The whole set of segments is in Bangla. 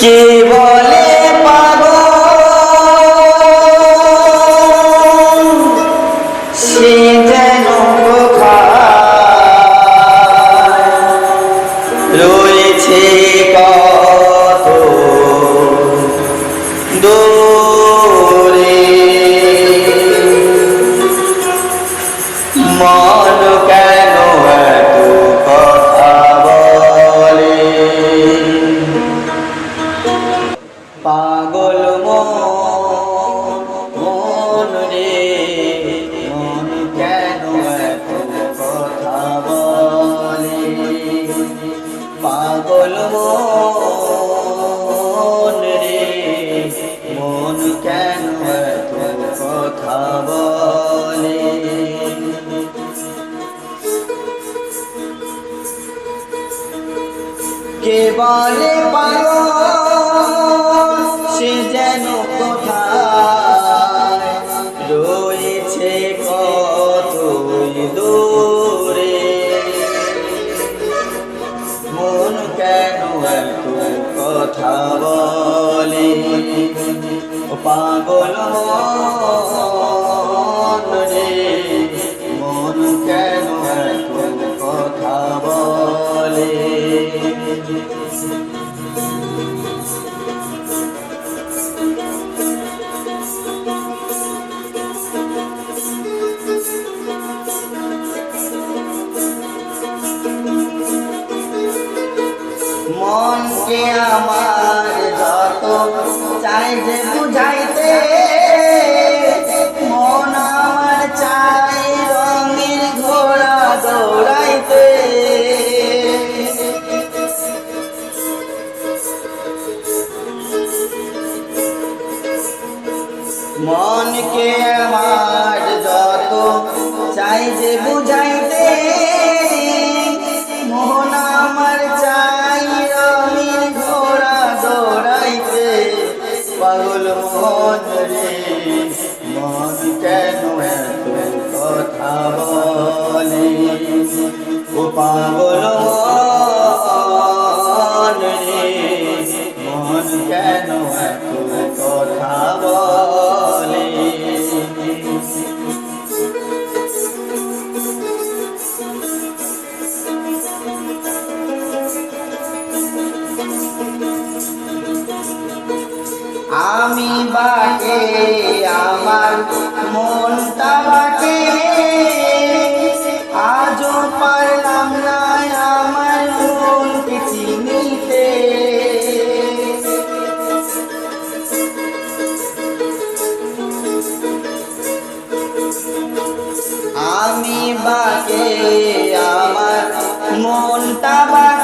কে বলে কেন এত কথা বলে? কে বলে পারো সে যেন কোথায় পাগল রে মন কেন কথা বলে? চাই যে বুঝাইতে। পাগল রে মন কেন এত কথা বলে ও পাগল আমি বাকে, আমার মনটা বাকে। আজও পারলাম না আমার মনকে চিনিতে। আমি বাকে, আমার মনটা বাকে।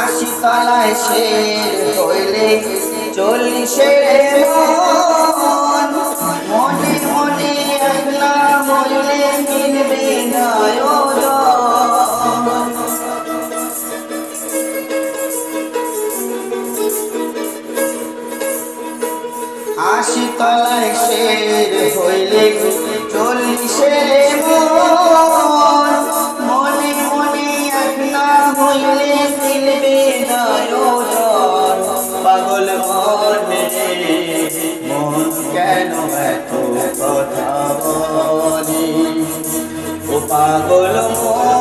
আশি তলায় শের হইলে চল্লিশের মন। মনে একলা মিলবে নয়ন আশি তলায় শের হইলে চল্লিশের মন। মনে মনে একলা হইলে এত কথা বলে ও পাগল মন